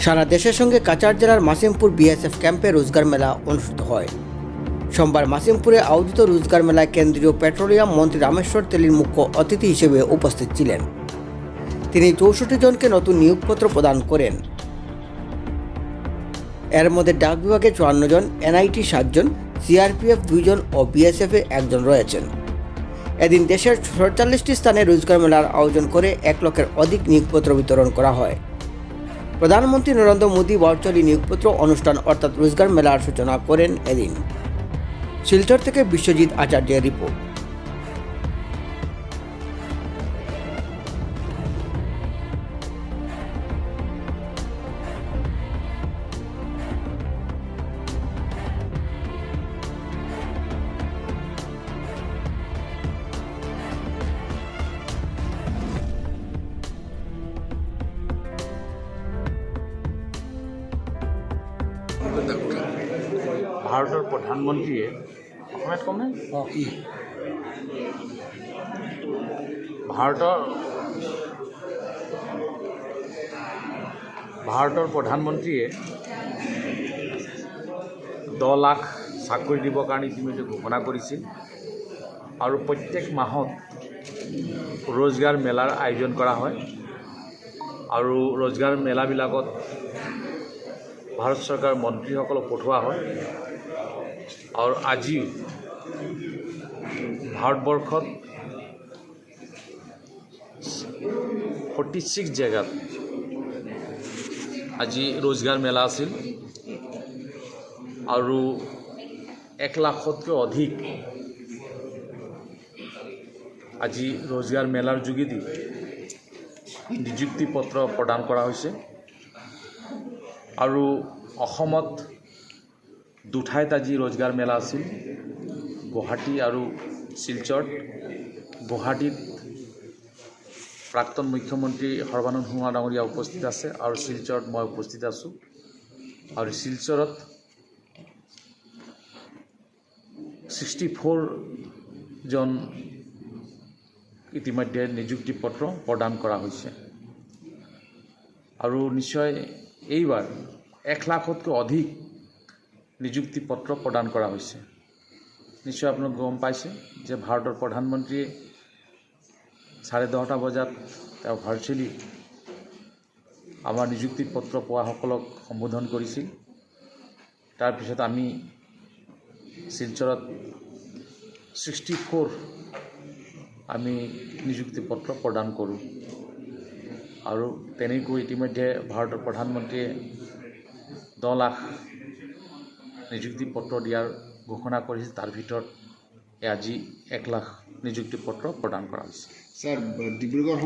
সারা দেশের সঙ্গে কাচার জেলার মাসিমপুর বিএসএফ ক্যাম্পে রোজগার মেলা অনুষ্ঠিত হয়। সোমবার মাসিমপুরে আয়োজিত রোজগার মেলায় কেন্দ্রীয় পেট্রোলিয়াম মন্ত্রী রামেশ্বর তেলির মুখ্য অতিথি হিসেবে উপস্থিত ছিলেন। তিনি চৌষট্টি জনকে নতুন নিয়োগপত্র প্রদান করেন। এর মধ্যে ডাক বিভাগে চুয়ান্ন জন এনআইটি সাতজন সিআরপিএফ দুইজন ও বিএসএফে একজন রয়েছেন। এদিন দেশের সড়চাল্লিশটি স্থানে রোজগার মেলার আয়োজন করে এক লক্ষের অধিক নিয়োগপত্র বিতরণ করা হয়। প্রধানমন্ত্রী নরেন্দ্র মোদী ভার্চুয়ালি নিয়োগপত্র অনুষ্ঠান অর্থাৎ রোজগার মেলার সূচনা করেন এদিন। শিলচর থেকে বিশ্বজিৎ আচার্যের রিপোর্ট। ভাৰতৰ প্ৰধানমন্ত্ৰীয়ে অসমীয়াত ক'মনে ভাৰতৰ ভাৰতৰ প্ৰধানমন্ত্ৰীয়ে দহ লাখ চাকৰি দিবৰ কাৰণে ইতিমধ্যে ঘোষণা কৰিছিল আৰু প্ৰত্যেক মাহত ৰোজগাৰ মেলাৰ আয়োজন কৰা হয় আৰু ৰোজগাৰ মেলাবিলাকত ভাৰত চৰকাৰৰ মন্ত্ৰীসকলক পঠোৱা হয়। আৰু আজি ভাৰতবৰ্ষত ফৰ্টি ছিক্স জেগাত আজি ৰোজগাৰ মেলা আছিল। আৰু এক লাখতকৈ অধিক আজি ৰোজগাৰ মেলাৰ যোগেদি নিযুক্তি পত্ৰ প্ৰদান কৰা হৈছে। আৰু অসমত দুঠাইত আজি ৰোজগাৰ মেলা আছিল। গুৱাহাটী আৰু শিলচৰত। গুৱাহাটীত প্ৰাক্তন মুখ্যমন্ত্ৰী সৰ্বানন্দ সোণোৱাল ডাঙৰীয়া উপস্থিত আছে আৰু শিলচৰত মই উপস্থিত আছোঁ। আৰু শিলচৰত ছিক্সটি ফ'ৰজন ইতিমধ্যে নিযুক্তি পত্ৰ প্ৰদান কৰা হৈছে। আৰু নিশ্চয় এইবাৰ এক লাখতকৈ অধিক নিযুক্তি পত্ৰ প্ৰদান কৰা হৈছে। নিশ্চয় আপোনালোকে গম পাইছে যে ভাৰতৰ প্ৰধানমন্ত্ৰীয়ে চাৰে দহটা বজাত তেওঁ ভাৰ্চুৱেলি আমাৰ নিযুক্তি পত্ৰ পোৱাসকলক সম্বোধন কৰিছিল। তাৰপিছত আমি শিলচৰত ছিক্সটি ফ'ৰ আমি নিযুক্তি পত্ৰ প্ৰদান কৰোঁ। আৰু তেনেকৈ ইতিমধ্যে ভাৰতৰ প্ৰধানমন্ত্ৰীয়ে দহ লাখ নিযুক্তি পত্ৰ দিয়াৰ ঘোষণা কৰিছে। তাৰ ভিতৰত আজি এক লাখ নিযুক্তি পত্ৰ প্ৰদান কৰা হৈছে। ছাৰ ডিব্ৰুগড়